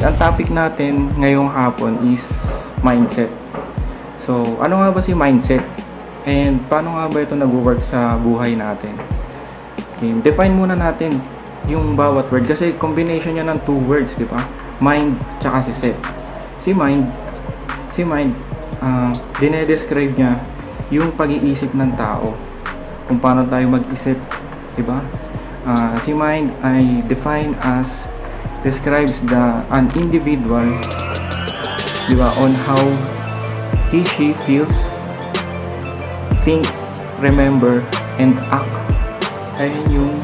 ang topic natin ngayong hapon is mindset. So, ano nga ba si mindset? And paano nga ba ito nag-work sa buhay natin? Okay, define muna natin yung bawat word kasi combination niya ng two words, di ba? Mind tsaka si set. Si mind, si mind, ah dinedescribe niya yung pag-iisip ng tao. Kung paano tayo mag-isip, di ba? Ah, si mind ay defined as describes the an individual di ba on how he she feels think remember and act. Ayun yung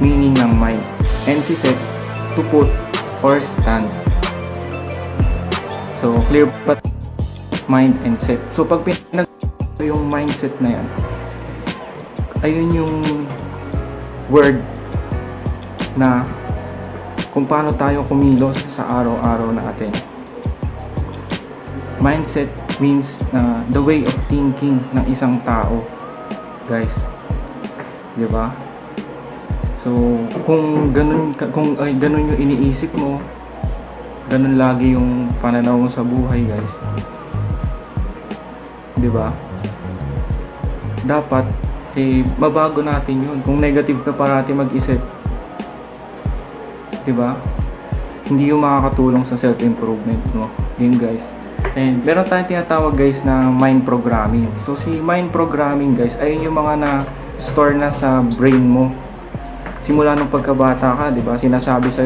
meaning ng mind and si set to put or stand. So clear pa mind and set. So pag pinag yung mindset na yan ayun yung word na kung paano tayo kumilos sa araw-araw natin. Mindset means na the way of thinking ng isang tao. Guys. 'Di ba? So, kung ganun kung ay ganun yung iniisip mo, ganun lagi yung pananaw mo sa buhay, guys. 'Di ba? Dapat eh mabago natin 'yun. Kung negative ka parati mag-isip, 'di ba? Hindi yung makakatulong sa self-improvement mo. Yun guys. And meron tayong tinatawag guys na mind programming. So si mind programming guys ay yung mga na store na sa brain mo. Simula nung pagkabata ka, 'di ba? Sinasabi sa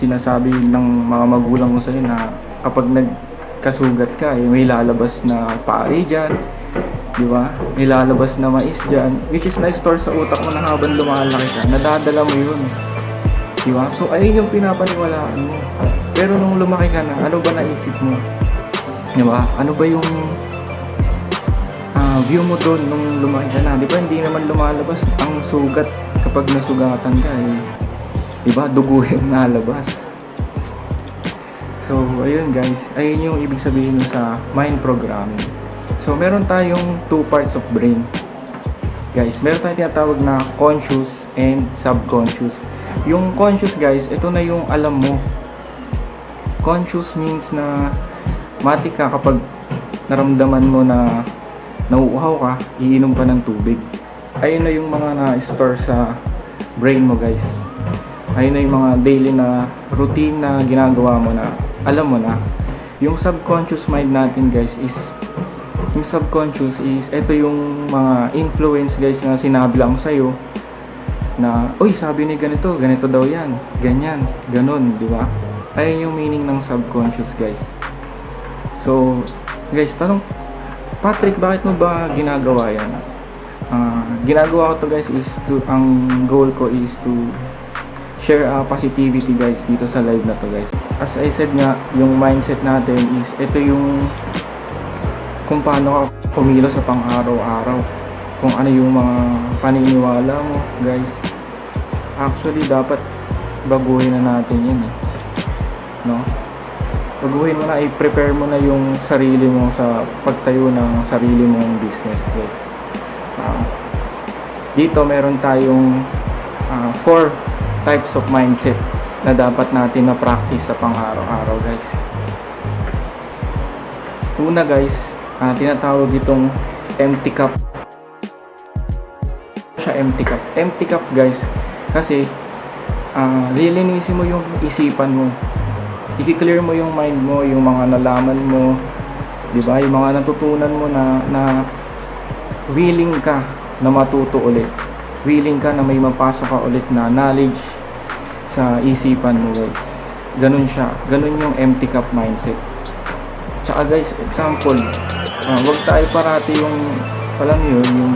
sinasabi ng mga magulang mo sa na kapag nagkasugat ka, eh, may lalabas na pari diyan, di ba? May lalabas na mais diyan, which is na-store sa utak mo na habang lumalaki ka, nadadala mo yun. Di ba? So, ayun yung pinapaniwalaan mo. Pero nung lumaki ka na, ano ba naisip mo? Di ba? Ano ba yung ah, view mo doon nung lumaki ka na? Di ba? Hindi naman lumalabas ang sugat kapag nasugatan ka eh. Di ba? Dugo yung nalabas. So, ayun guys. Ayun yung ibig sabihin sa mind programming. So, meron tayong two parts of brain. Guys, meron tayong tinatawag na conscious and subconscious. Yung conscious guys, ito na yung alam mo. Conscious means na matik ka kapag naramdaman mo na nauuhaw ka, iinom ka ng tubig. Ayun na yung mga na-store sa brain mo guys. Ayun na yung mga daily na routine na ginagawa mo na alam mo na. Yung subconscious mind natin guys is yung subconscious is ito yung mga influence guys na sinabi lang sa'yo na, uy, sabi ni ganito, ganito daw yan, ganyan, ganun, di ba? Ayun yung meaning ng subconscious, guys. So, guys, tanong, Patrick, bakit mo ba ginagawa yan? Ah, ginagawa ko to guys is to, ang goal ko is to share uh, positivity guys dito sa live na to guys. As I said nga, yung mindset natin is ito yung kung paano ka kumilos sa pang-araw-araw kung ano yung mga paniniwala mo guys actually dapat baguhin na natin yun eh. No? Baguhin mo na i-prepare mo na yung sarili mo sa pagtayo ng sarili mong business guys Ah, dito meron tayong ah, four types of mindset na dapat natin na practice sa pang-araw-araw guys. Una guys ah, tinatawag itong empty cup. Siya empty cup. Empty cup guys, kasi ah lilinisin mo yung isipan mo. I-clear mo yung mind mo, yung mga nalaman mo, 'di ba? Yung mga natutunan mo na na willing ka na matuto ulit. Willing ka na may mapasok ka ulit na knowledge sa isipan mo guys. Ganun siya. Ganun yung empty cup mindset. Tsaka guys, example, ah, wag tayo parati yung alam yun, yung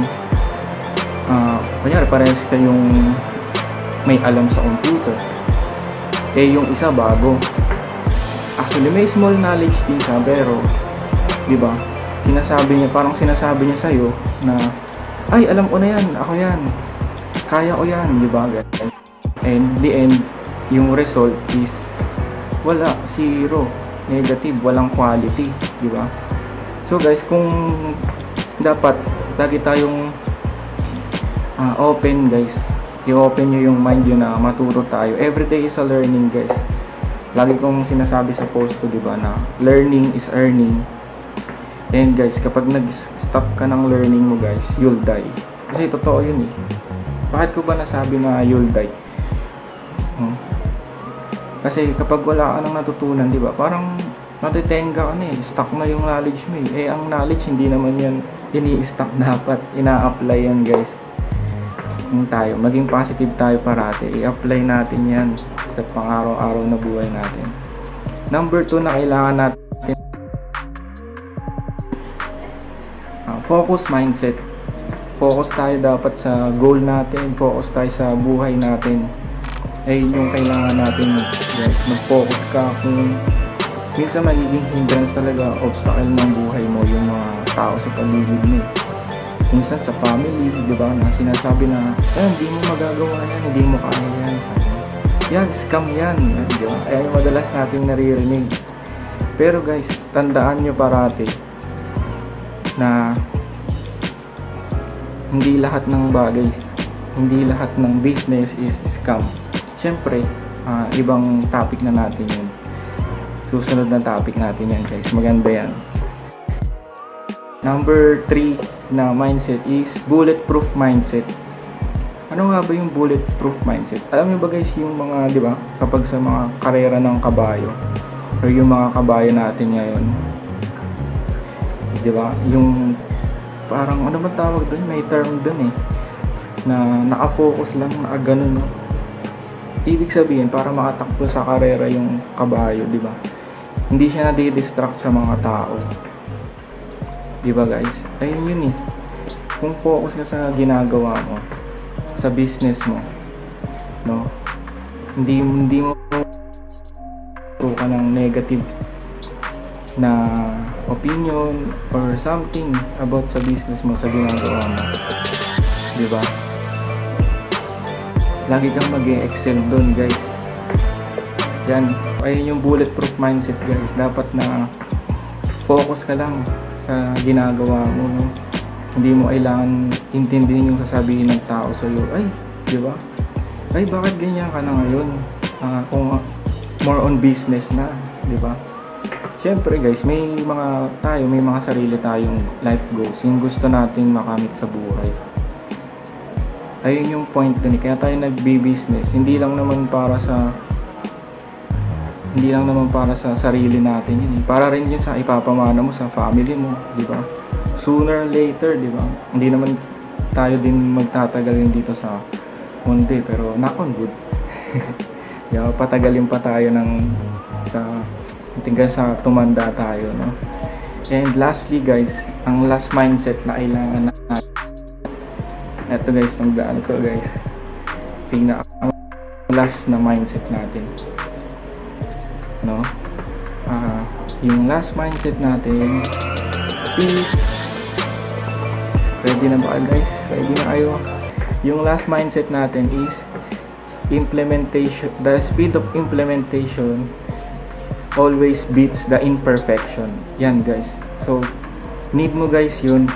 ah kunyari parehas kayong may alam sa computer. Eh yung isa bago. Actually may small knowledge din siya pero di ba sinasabi niya parang sinasabi niya sa'yo na ay alam ko na yan ako yan. Kaya ko yan di ba? And the end yung result is wala zero negative walang quality di ba? So guys kung dapat lagi tayong ah, open guys i-open nyo yung mind nyo na maturo tayo everyday is a learning guys lagi kong sinasabi sa post ko, di ba, na learning is earning. And guys, kapag nag-stop ka ng learning mo guys, you'll die. Kasi totoo yun eh. Bakit ko ba nasabi na you'll die? Hmm. Kasi kapag wala ka nang natutunan, di ba, parang natitenga ka na eh. Stuck na yung knowledge mo eh. Eh, ang knowledge, hindi naman yan ini-stuck dapat. Ina-apply yan guys. Yung tayo, maging positive tayo parati. I-apply natin yan sa pang-araw-araw na buhay natin. Number 2 na kailangan natin Ah, focus mindset. Focus tayo dapat sa goal natin, focus tayo sa buhay natin. Ay yung kailangan natin guys. Mag-focus ka kung minsan magiging hindrance talaga, obstacle ng buhay mo yung mga tao sa paligid mo. Minsan sa family, di ba, na sinasabi na, eh, hindi mo magagawa yan, hindi mo kaya yan. Yan, scam yan. Di ba? Eh, madalas nating naririnig. Pero guys, tandaan nyo parati, na hindi lahat ng bagay, hindi lahat ng business is scam. Siyempre, ah, ibang topic na natin yun. Susunod na topic natin yan guys. Maganda yan. Number 3 na mindset is bulletproof mindset. Ano nga ba yung bulletproof mindset? Alam niyo ba guys yung mga, di ba, kapag sa mga karera ng kabayo or yung mga kabayo natin ngayon, di ba? Yung parang ano ba tawag doon? May term doon eh na naka-focus lang na ganun no. Ibig sabihin para makatakbo sa karera yung kabayo, di ba? Hindi siya nadi-distract sa mga tao. Di ba guys? Ayun yun eh. Kung focus ka sa ginagawa mo, sa business mo, no? Hindi hindi mo puro ka ng negative na opinion or something about sa business mo, sa ginagawa mo. Di ba? Lagi kang mag excel doon, guys. Yan. Ayun yung bulletproof mindset, guys. Dapat na focus ka lang sa ginagawa mo, no? Hindi mo kailangan intindihin yung sasabihin ng tao sa iyo. Ay, di ba? Ay, bakit ganyan ka na ngayon? Ah, kung more on business na, di ba? Siyempre guys, may mga tayo, may mga sarili tayong life goals. Yung gusto nating makamit sa buhay. Ayun yung point eh. Kaya tayo nagbi-business. Hindi lang naman para sa hindi lang naman para sa sarili natin yun. eh. Para rin yun sa ipapamana mo sa family mo, di ba? Sooner or later, di ba? Hindi naman tayo din magtatagal din dito sa mundo eh. Pero knock on wood. Kaya patagalin pa tayo ng sa hanggang sa tumanda tayo, no? And lastly guys, ang last mindset na kailangan na Ito guys, tandaan ito guys. Ang last na mindset natin. No? Ah, yung last mindset natin is Ready na ba guys? Ready na kayo? Yung last mindset natin is implementation, the speed of implementation always beats the imperfection. Yan guys. So, need mo guys yun.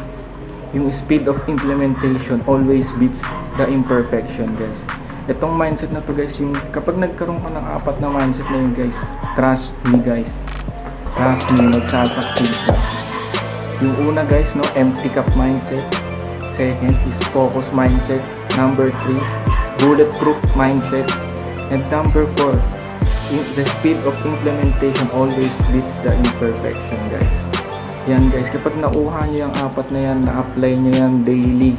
Yung speed of implementation always beats the imperfection guys. Itong mindset na to guys, yung kapag nagkaroon ka ng apat na mindset na yun guys, trust me guys. Trust me, magsasucceed ka. Yung una guys, no, empty cup mindset. Second is focus mindset. Number three is bulletproof mindset. And number four, in- the speed of implementation always beats the imperfection guys. Yan guys, kapag nauha nyo yung apat na yan, na-apply nyo yan daily.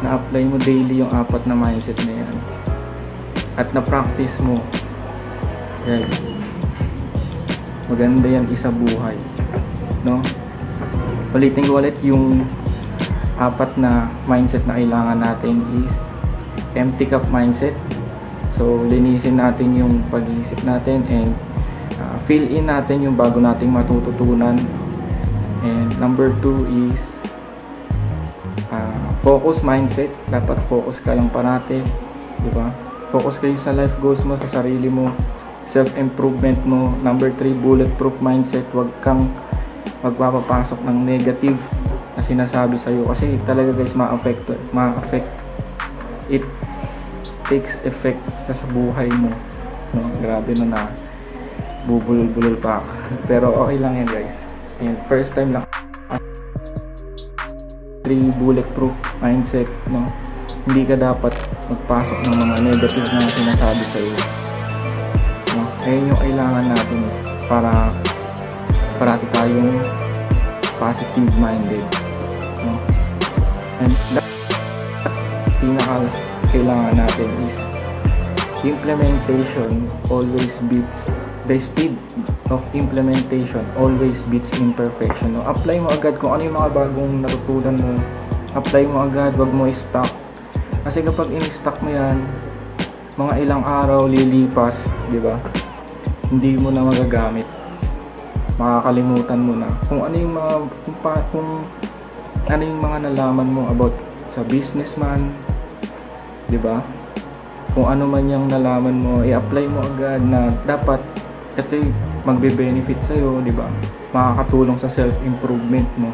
Na-apply mo daily yung apat na mindset na yan. At na-practice mo. Guys, maganda yan isa buhay. No? Ulitin ko ulit yung apat na mindset na kailangan natin is empty cup mindset. So, linisin natin yung pag-iisip natin and uh, fill in natin yung bago nating matututunan. And number two is focus mindset. Dapat focus ka lang parati. Di ba? Focus kayo sa life goals mo, sa sarili mo, self-improvement mo. Number three, bulletproof mindset. Huwag kang magpapapasok ng negative na sinasabi sa'yo. Kasi talaga guys, ma-affect, ma-affect it takes effect sa, sa buhay mo No? Grabe na na bubulol-bulol pa. Pero okay lang yan guys. And first time lang three bulletproof mindset no? Hindi ka dapat magpasok ng mga negative na sinasabi sa iyo no? Ayun yung kailangan natin para parati tayong positive minded. No? And that, pinaka kailangan natin is implementation always beats the speed of implementation always beats imperfection. No? Apply mo agad kung ano yung mga bagong natutunan mo. Apply mo agad, wag mo i-stock. Kasi kapag in-stock mo yan, mga ilang araw lilipas, di ba? Hindi mo na magagamit. Makakalimutan mo na. Kung ano yung mga kung, pa, kung ano yung mga nalaman mo about sa businessman, di ba? Kung ano man yung nalaman mo, i-apply mo agad na dapat ito yung magbe-benefit sa'yo, di ba? Makakatulong sa self-improvement mo.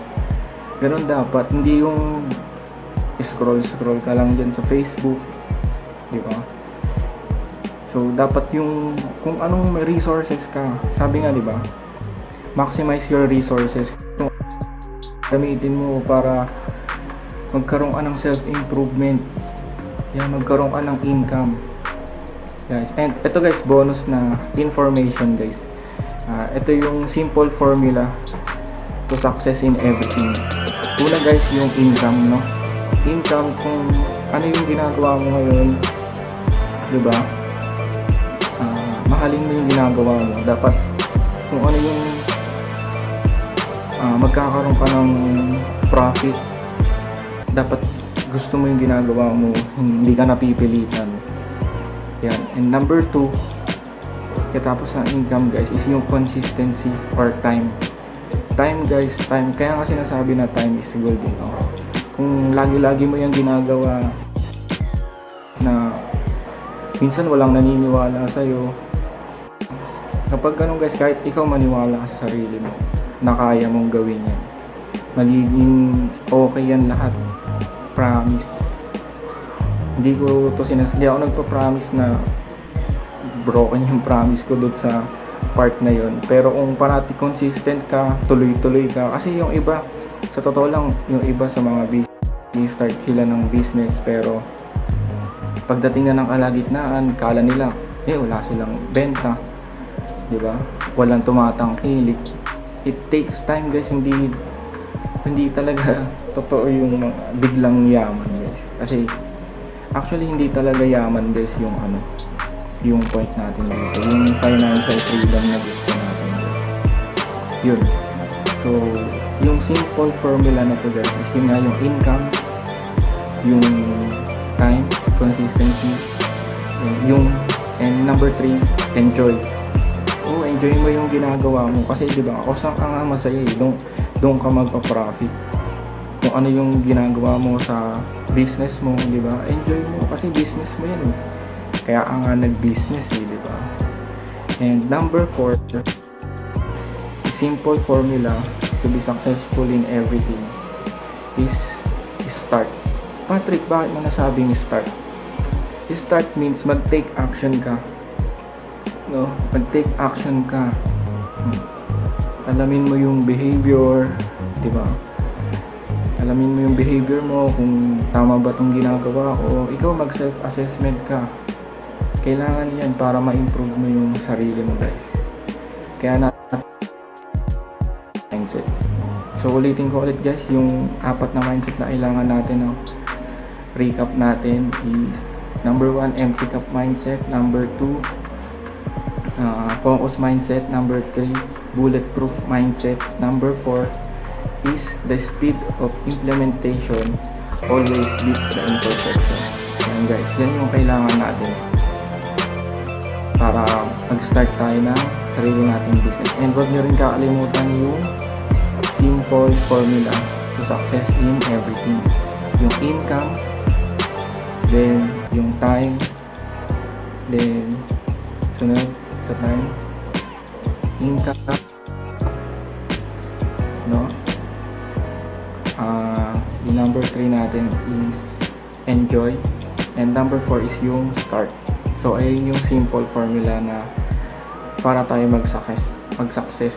Ganon dapat, hindi yung scroll-scroll ka lang dyan sa Facebook, di ba? So, dapat yung, kung anong may resources ka, sabi nga, di ba? Maximize your resources. Gamitin mo para magkaroon ka ng self-improvement. Yan, magkaroon ka ng income guys and ito guys bonus na information guys Ah, ito yung simple formula to success in everything. Una guys yung income no? Income kung ano yung ginagawa mo ngayon di ba? Ah, mahalin mo yung ginagawa mo. Dapat kung ano yung ah, magkakaroon ka ng profit dapat gusto mo yung ginagawa mo hindi ka napipilitan. Yan. And number two, katapos ng income guys, is yung consistency or time. Time guys, time. Kaya nga sinasabi na time is golden. No? Kung lagi-lagi mo yung ginagawa na minsan walang naniniwala sa'yo. Kapag ganun guys, kahit ikaw maniwala ka sa sarili mo, na kaya mong gawin yan. Magiging okay yan lahat. Promise hindi ko to sinas hindi ako nagpa-promise na broken yung promise ko doon sa part na yon pero kung parati consistent ka tuloy-tuloy ka kasi yung iba sa totoo lang yung iba sa mga business start sila ng business pero pagdating na ng kalagitnaan kala nila eh wala silang benta di ba? Walang tumatangkilik. It takes time guys hindi hindi talaga totoo yung biglang yaman guys. Kasi Actually, hindi talaga yaman guys yung ano, yung point natin dito. Yung financial freedom na gusto natin. Yun. So, yung simple formula na to guys is yun nga yung income, yung time, consistency, yung, and number three, enjoy. Oh, enjoy mo yung ginagawa mo kasi 'di ba? Kung saan ka nga masaya eh, doon doon ka magpa-profit kung ano yung ginagawa mo sa business mo, di ba? Enjoy mo kasi business mo yan eh. Kaya ka nga nag-business eh, di ba? And number four, simple formula to be successful in everything is start. Patrick, bakit mo nasabing start? Start means mag-take action ka. No? Mag-take action ka. Alamin mo yung behavior, di ba? alamin mo yung behavior mo, kung tama ba itong ginagawa ko, ikaw mag self-assessment ka. Kailangan yan para ma-improve mo yung sarili mo guys. Kaya na mindset. So ulitin ko ulit guys, yung apat na mindset na kailangan natin no? recap natin is number 1 empty cup mindset, number 2 uh, focus mindset, number 3 bulletproof mindset, number 4 is the speed of implementation always beats the imperfection. Yan guys, yan yung kailangan natin para mag-start tayo ng sarili nating business. And huwag nyo rin kakalimutan yung simple formula to success in everything. Yung income, then yung time, then sunod sa time, income, no? uh, number 3 natin is enjoy and number 4 is yung start So, ayun yung simple formula na para tayo mag-success, mag-success